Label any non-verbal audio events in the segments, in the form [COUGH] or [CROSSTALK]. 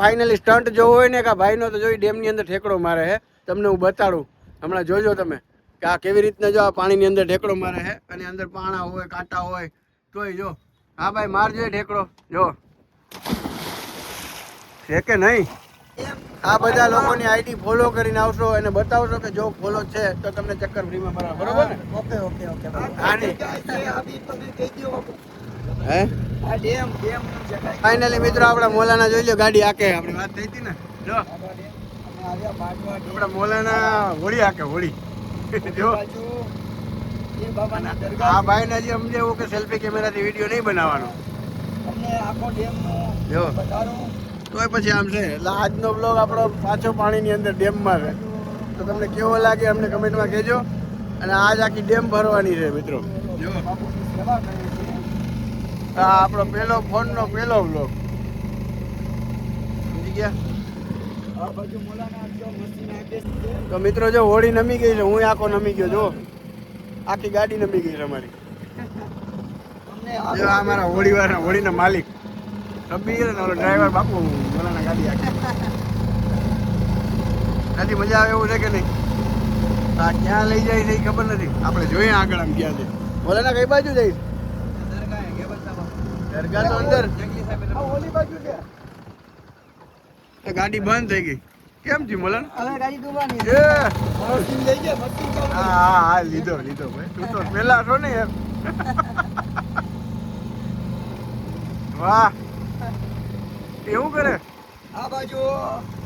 Finally stunt જોવો હોય ને કે ભાઈનો તો જોઈ ડેમની અંદર ઠેકડો મારે છે તમને હું બતાડું. હમણાં જોજો તમે કે આ કેવી રીતના જો આ પાણીની અંદર ઠેકડો મારે છે અને અંદર પાણા હોય કાંટા હોય તોય જો. હા ભાઈ મારજો એ ઠેકડો. જો. છે કે નહીં? આ બધા લોકોની આઈડી ફોલો કરીને આવશો અને બતાવશો કે જો ફોલો છે તો તમને ચક્કર ફ્રીમાં બરાબર બરોબર ને? ઓકે ઓકે ઓકે હા આ કાંઈ. ફાઇનલી મિત્રો આપણા મોલાના જોઈ લો ગાડી આકે આપણી વાત થઈ હતી ને? જો. આપણા મોલાના હોળી આકે હોળી. જો. આ દરગાહ. ભાઈને હજી સમજે એવું કે સેલ્ફી કેમેરાથી વીડિયો નહીં બનાવવાનો. જો. તોય પછી આમ છે. એટલે આજનો બ્લોગ આપણો પાછો પાણીની અંદર ડેમમાં છે. તો તમને કેવો લાગે અમને કમેન્ટમાં કહેજો. અને આજ આખી ડેમ ભરવાની છે મિત્રો. જો. આ આપણો પહેલો ફોનનો પહેલો બ્લોક સમજી ગયા? તો મિત્રો જો હોળી નમી ગઈ છે હું આખો નમી ગયો જો. આખી ગાડી નમી ગઈ છે અમારી. જો આ મારા હોળી વાળા હોળીના માલિક. રબીર ગયો ને ડ્રાઈવર બાપુ મોલાના ગાડી આખી. ગાડી મજા આવે એવું છે કે નહીં? આ ક્યાં લઈ જાય છે ખબર નથી. આપણે જોઈએ આગળ આમ ક્યાં છે મોલાના કઈ બાજુ જઈશ દરગાહ હે, કેબલ સાહેબ. દરગાહ તો અંદર. ઓલી બાજુ છે ગાડી બંધ થઈ ગઈ. કેમ થયું મલન? હવે ગાડી દુવાની છે મશીન લઈ ગયા મશીન હા હા હા લીધો લીધો ભાઈ. તું તો પેલા છો ને યાર વાહ. એવું કરે? આ બાજુ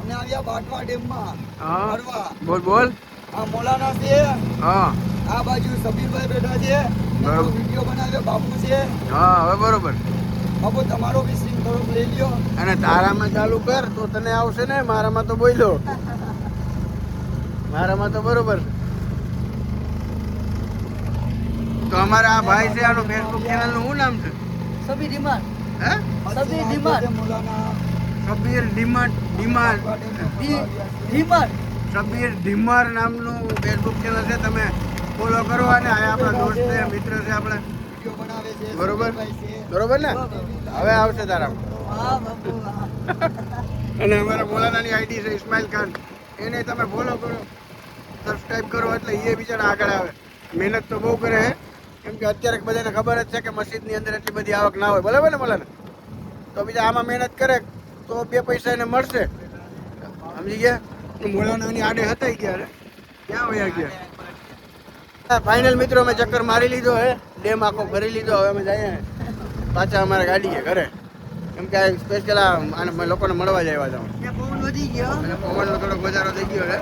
અમે આવ્યા બાટવા ડેમમાં હા. બોલ બોલ. આ મોલાના છે. હા. આ બાજુ સમીરભાઈ બેઠા છે. વીડિયો બનાવ્યો બાપુ છે. હા હવે બરોબર. બાપુ તમારો બી સીન થોડોક લઈ લ્યો. અને તારામાં ચાલુ કર તો તને આવશે ને મારામાં તો બોલ્યો. મારામાં તો બરોબર. તો અમારા આ ભાઈ છે આનું ફેસબુક ચેનલનું શું નામ છે? સબી ડિમાન્ડ હે? સબીર ડિમાન્ડ સબીર કબીર ડીમર ડીમર સબીર ધીમર નામનું ફેસબુક ચેનલ છે તમે ફોલો કરો અને આ આપણા દોસ્ત છે, મિત્ર છે આપણે. બરોબર? બરોબર ને? હવે આવશે તારા હા અને અમારા મોલાનાની આઈડી છે, ઇસ્માઇલ ખાન. એને તમે ફોલો કરો, સબસ્ક્રાઇબ કરો, એટલે એ બિચારા આગળ આવે. મહેનત તો બહુ કરે છે કેમ કે અત્યારે બધાને ખબર જ છે કે મસ્જિદની અંદર એટલી બધી આવક ના હોય. બરાબર ને, મોલાના? તો બીજા આમાં મહેનત કરે, તો બે પૈસા એને મળશે. સમજી ગયા? મોલાનાની આડે હતા ગયા રે. ક્યાં વયા ગયા? ફાઇનલ મિત્રો અમે ચક્કર મારી લીધો હે. ડેમ આખો ભરી લીધો હવે અમે જઈએ. પાછા અમારા ગાડીએ ઘરે. કેમ કે સ્પેશિયલ આને લોકોને મળવા જ આવ્યા હતા. પવન વધી ગયો. પવનનો થોડો વધારો થઈ ગયો હે.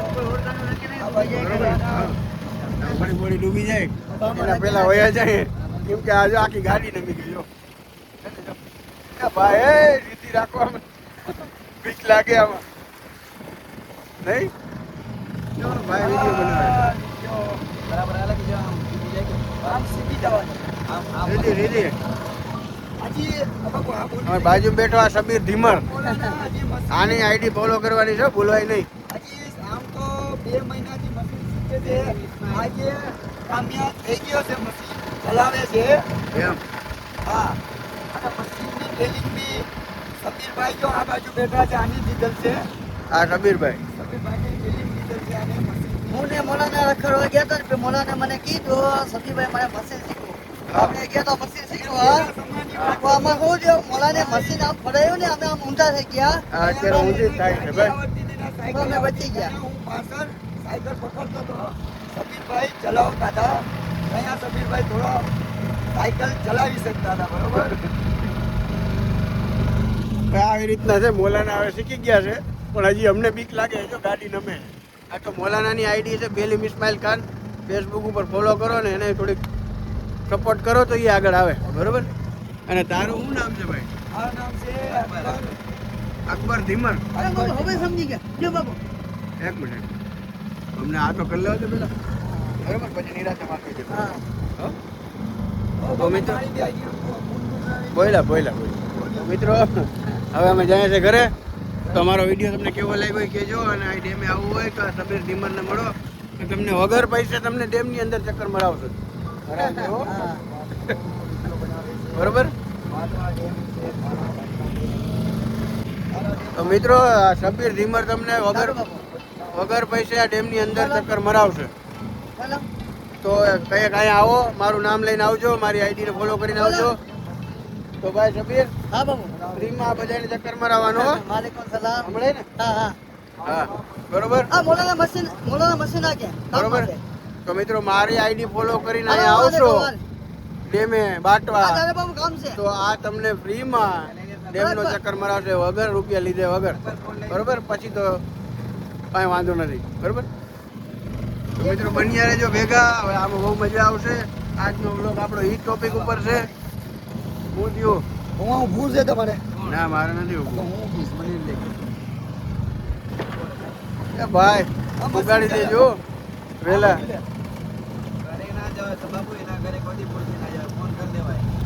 થોડી થોડી ડૂબી જાય. એના પહેલા વયા જાય કેમ કે આજે આખી ગાડી નમી ગઈ ભાઈ રીતિ રાખો આમાં. બીક લાગે આમાં. નહીં? ભાઈ વીડિયો બનાવે. બરાબર અલગ જો આમ આમ સીધી જવાનું. આમ આમ રેડી અમારી બાજુ બેઠો આ સબીર ધીમર. આની આઈડી ફોલો કરવાની છે ભૂલવાય નહીં. આમ તો બે મહિનાથી મશીન શીખે છે. આજે કામયાબ થઈ ગયો છે મશીન. ચલાવે છે. એમ. હા. અને મશીનની ટ્રેનિંગ બી સબીરભાઈ જો આ બાજુ બેઠા છે આની દીધલ છે. આ સબીરભાઈ સબીરભાઈની ટ્રેનિંગ દીધલ છે આને મશીનની હું ને મોલાને રખડવા ગયા તો ને મોલાને મને કીધું સતીભાઈ મારે મશીન શીખવું. આપણે ગયા તો મશીન શીખવા તો આમાં શું છે મોલાને મશીન આમ ફરાયું ને અમે આમ ઊંધા થઈ ગયા. આ અત્યારે ઊંધી જ થાય છે ભાઈ. અમે બચી ગયા. હું પાછળ સાયકલ પકડતો હતો. સબીરભાઈ ચલાવતા હતા. અહીંયા સબીરભાઈ થોડો સાયકલ ચલાવી શકતા હતા બરોબર? આવી રીતના છે મોલાના હવે શીખી ગયા છે. પણ હજી અમને બીક લાગે છે જો ગાડી નમે. આ તો મોલાનાની આઈડી છે બેલીમ ઇસ્માઇલ ખાન. ફેસબુક ઉપર ફોલો કરો ને એને થોડીક સપોર્ટ કરો તો એ આગળ આવે. બરોબર? અને તારું શું નામ છે ભાઈ? નામ છે અકબર. ધીમર હવે સમજી ગયા. જો બાબુ. એક મિનિટ. અમને આ તો કરી લેવા દે પેલા. બરોબર? પછી નિરાશા માફી દે હા. મિત્રો? બોયલા બોયલા બોયલા. મિત્રો હવે અમે જઈએ છીએ ઘરે. તો અમારો વીડિયો તમને કેવો લાગ્યો હોય કહેજો અને આ ડેમે આવવું હોય તો આ સબીર ડીમરને મળો. તો તમને વગર પૈસે તમને ડેમની અંદર ચક્કર મરાવશે. બરાબર. તો મિત્રો આ સબીર ધીમર તમને વગર વગર પૈસે આ ડેમની અંદર ચક્કર મરાવશે. તો કઈ કઈ આવો મારું નામ લઈને આવજો મારી આઈડીને ફોલો કરીને આવજો. તો ભાઈ શબીર હા બાબુ. ફ્રીમાં બધાને ચક્કર મરાવવાનો. વાલેકુમ સલામ. હમણાં ને? હા હા. હા બરોબર? આ મોલાના મશીન મોલાના મશીન આ કે? બરોબર? તો મિત્રો મારી આઈડી ફોલો કરીને અહીંયા આવશો. ડેમે બાટવા. તો આ તમને ફ્રીમાં ડેમનો ચક્કર મરાવશે વગર રૂપિયા લીધે વગર. બરોબર? પછી તો કાંઈ વાંધો નથી. બરોબર? મિત્રો બન્યા રહેજો ભેગા. હવે આમાં બહુ મજા આવશે. આજનો બ્લોગ આપણો ઈ ટોપિક ઉપર છે. હું થયું. હું ઊભું છે તમારે? ના મારે નથી ઊભું હું ઊભીશ, મને લે એ ભાઈ ઉગાડી દેજો. વેલા.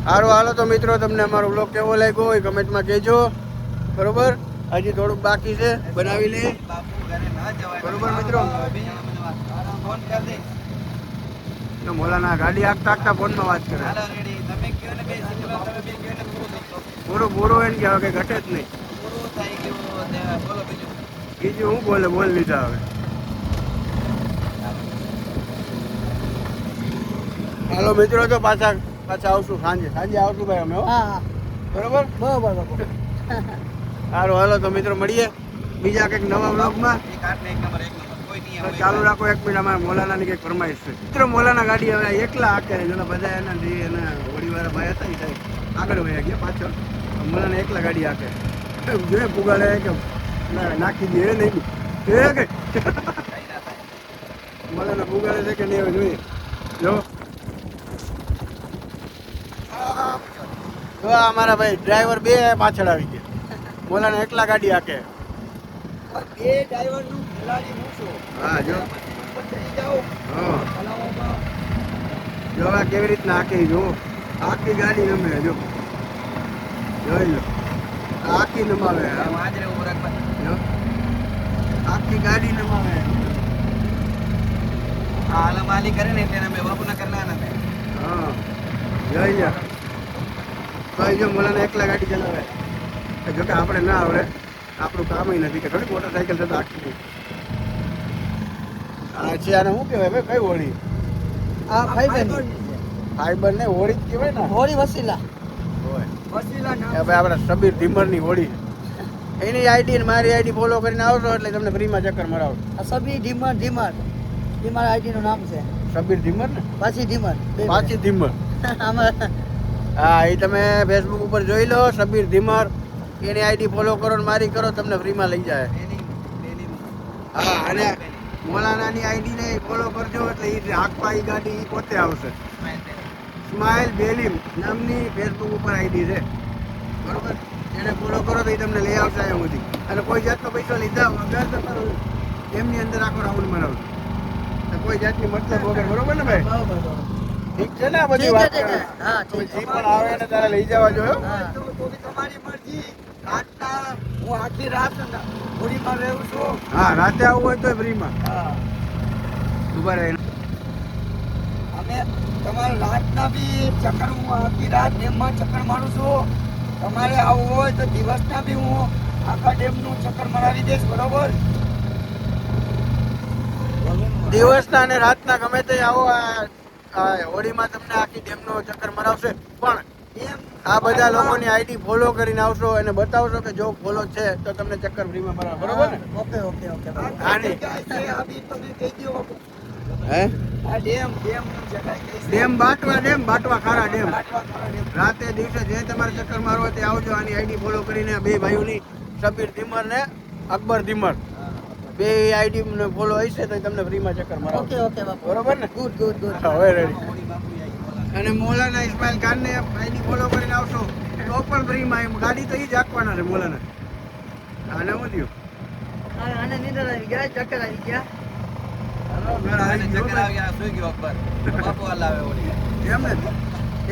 સારું હાલો તો મિત્રો તમને અમારો બ્લોગ કેવો લાગ્યો હોય કમેન્ટમાં કહેજો. બરોબર? હજી થોડુંક બાકી છે બનાવી લે બરોબર મિત્રો? મોલાના ગાડી આગતા આગતા ફોનમાં વાત કરે. પૂરું પૂરું એને કે હવે કઈ ઘટે જ નહીં. બીજું હું બોલે બોલ લીધા હવે. હાલો મિત્રો તો પાછા પાછા આવશું. સાંજે સાંજે આવશું ભાઈ અમે બરોબર? બરોબર સારું હાલો તો મિત્રો મળીએ બીજા કંઈક નવા બ્લોગમાં ચાલુ રાખો એક મિનિટ અમારે મોલાનાની કંઈક ફરમાઈશ છે. મિત્રો મોલાના ગાડી હવે એકલા આકે જેના બધા એના જે એના હોડીવાળા ભાઈ હતા એ સાહેબ આગળ વયા ગયા પાછળ. મોલાને એકલા ગાડી આકે જોઈએ પુગાડે કે નાખી દે નહીં. એ કે? મોલાના પુગાડે છે કે નહીં હવે જોઈએ. જો. તો અમારા ભાઈ ડ્રાઈવર બે પાછળ આવી ગયા. મોલાને એકલા ગાડી આકે બે ડ્રાઈવરનું હું જો. જો આ કેવી રીતના આખી જો. આખી ગાડી નમે જો. જોઈ લો. આખી નમાવે આખી ગાડી નમાવે. કરે ને એટલે અમે બાપુ ના કરના ના હા. જોઈ લો ભાઈ જો મોલાને એકલા ગાડી ચલાવે. જોકે જો કે આપણે ના આવડે. આપણું કામ નથી કે થોડી મોટરસાઇકલ છે તો આખી આ છે આને શું કહેવાય ભાઈ? કઈ હોળી? આ ફાઈબર ફાઈબર ને. હોળી જ કહેવાય ને? હોળી વસીલા. ભાઈ આપણા સબીર ઢીમરની હોળી. એની આઈડી ને મારી આઈડી ફોલો કરીને આવશો એટલે તમને ફ્રીમાં ચક્કર મરાવશો સબીર સબી ધીમર. ધીમર ઢીમર આઈડી નું નામ છે. સબીર ધીમર ને? પાછી બે. પાછી ધીમર. [LAUGHS] હા એ તમે ફેસબુક ઉપર જોઈ લો સબીર ઢીમર એની આઈડી ફોલો કરો ને મારી કરો તમને ફ્રીમાં લઈ જાય. હા અને મોલાનાની આઈડી ને ફોલો કરજો એટલે એ હાકપા એ ગાડી એ પોતે આવશે. સ્માઇલ બેલીમ નામની ફેસબુક ઉપર આઈડી છે. બરોબર? એને ફોલો કરો તો એ તમને લઈ આવશે અહીંયા સુધી. અને કોઈ જાતનો પૈસો લીધા વગર તમારો એમની અંદર આખો રાઉન્ડ મરાવજો કોઈ જાતની મતલબ વગર બરોબર ને ભાઈ? ઠીક છે ને બધી વાત? હા, જે પણ આવે એને તારે લઈ જવા જોયો તમારી હું આખી રાત હોડીમાં રહું છું. હા રાતે આવવું હોય તો ફ્રીમાં. હા. ઊભા રહે. અમે તમારે રાતના બી ચક્કર હું આખી રાત ડેમમાં ચક્કર મારું છું. તમારે આવવું હોય તો દિવસના બી હું આખા ડેમનું ચક્કર મરાવી દઈશ બરોબર? દિવસના અને રાતના ગમે તે આવો હોળીમાં તમને આખી ડેમનો ચક્કર મરાવશે. પણ આ બધા લોકોની આઈડી ફોલો કરીને આવશો અને બતાવશો કે જો ફોલો છે તો તમને ચક્કર ફ્રીમાં મળે બરોબર ને? Okay okay okay. હે dam Batwa dam Batwa Khara dam. રાતે દિવસે જે તમારે ચક્કર મારવા તે આવજો. આની આઈડી ફોલો કરીને બે ભાઈઓની સબીર ધીમર ને અકબર ધીમર બે આઈડી ને ફોલો હશે તો તમને ફ્રીમાં ચક્કર ઓકે મરાવશે ઓકે બરોબર ને? Good good good. હવે રેડી અને મોલાના ઇસ્માઇલ ખાનને આઈડી ફોલો કરીને આવશો તો પણ ફ્રીમાં એમ. ગાડી તો એ જ આપવાના છે મોલાના. આને હું થયું? આને નીંદર આવી ગયા ચક્કર આવી ગયા.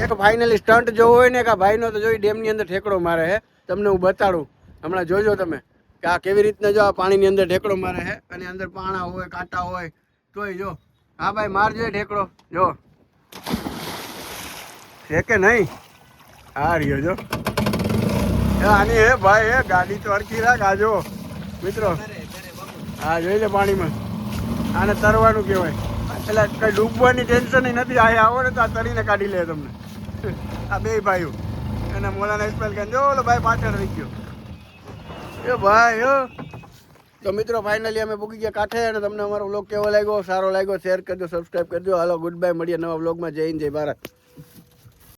એક ફાઇનલી સ્ટન્ટ જોવો હોય ને કે ભાઈનો તો જોઈ ડેમની અંદર ઠેકડો મારે છે તમને હું બતાડું. હમણાં જોજો તમે કે આ કેવી રીતના જો આ પાણીની અંદર ઠેકડો મારે છે અને અંદર પાણા હોય કાંટા હોય તોય જો. હા ભાઈ મારજો એ ઠેકડો. જો. છે કે નહીં? આ રહ્યો જો. આની હે ભાઈ, હે ગાડી તો અડકી રાખ, આ જો મિત્રો હા જોઈ લે પાણીમાં. આને તરવાનું કહેવાય. એટલે કઈ ડૂબવાની ટેન્શન નથી, આ આવો ને તો આ તરીને કાઢી લે તમને. આ બે ભાઈઓ. અને મોલાના ઇસ્માઇલ ખાન જો, ઓલો ભાઈ પાછળ રહી ગયો. એ ભાઈ, હો. તો મિત્રો ફાઇનલી અમે પૂકી ગયા કાંઠે અને તમને અમારો વ્લોગ કેવો લાગ્યો? સારો લાગ્યો શેર કરજો સબસ્ક્રાઈબ કરજો. હાલો ગુડ બાય મળીએ નવા વ્લોગમાં જય હિન્દ, જય ભારત.